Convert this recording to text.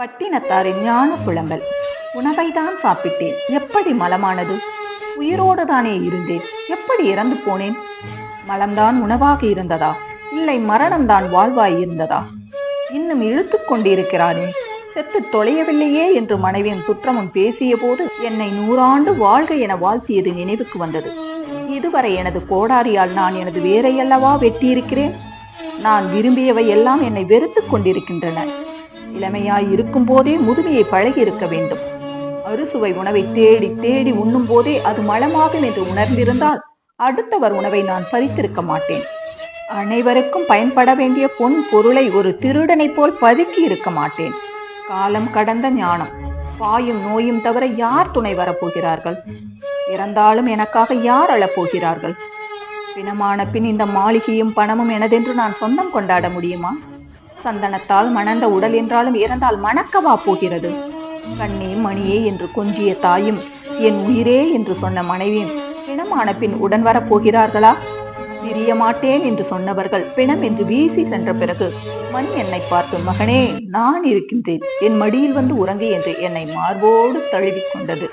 பட்டினத்தாரின் ஞான புலம்பல். உணவைதான் சாப்பிட்டேன். எப்படி மலமானது? உயிரோடு தானே இருந்தேன். எப்படி இறந்து போனேன்? மலம்தான் உணவாக இருந்ததா? இல்லை மரணம்தான் வாழ்வாய் இருந்ததா? இன்னும் இழுத்து கொண்டிருக்கிறானே. செத்து தொலையவில்லையே என்று மனைவியும் சுற்றமும் பேசிய போது என்னை நூறாண்டு வாழ்க என வாழ்த்தியது நினைவுக்கு வந்தது. இதுவரை எனது கோடாரியால் நான் எனது வேரையல்லவா வெட்டியிருக்கிறேன்? நான் விரும்பியவை எல்லாம் என்னை வெறுத்துக் கொண்டிருக்கின்றன. இளமையாய் இருக்கும் போதே முதுமையை பழகி இருக்க வேண்டும். அறுசுவை உணவை தேடி தேடி உண்ணும் போதே அது மலமாகும் என்று உணர்ந்திருந்தால் அடுத்தவர் உணவை நான் பறித்திருக்க மாட்டேன். அனைவருக்கும் பயன்பட வேண்டிய பொன் பொருளை ஒரு திருடனைப் போல் பதுக்கி இருக்க மாட்டேன். காலம் கடந்த ஞானம். பாயும் நோயும் தவிர யார் துணை வரப்போகிறார்கள்? இறந்தாலும் எனக்காக யார் அழப்போகிறார்கள்? பிணமான பின் இந்த மாளிகையும் பணமும் எனதென்று நான் சொந்தம் கொண்டாட முடியுமா? சந்தனத்தால் மணந்த உடல் என்றாலும் இறந்தால் மணக்கவா போகிறது? கண்ணே மணியே என்று கொஞ்சிய தாயும் என் உயிரே என்று சொன்ன மனைவியும் பிணமான பின் உடன் வரப்போகிறார்களா பிரிய மாட்டேன் என்று சொன்னவர்கள் பிணம் என்று வீசி சென்ற பிறகு மண் என்னை பார்த்து மகனே நான் இருக்கின்றேன். என் மடியில் வந்து உறங்கு என்று என்னை மார்போடு தழுவிக் கொண்டது.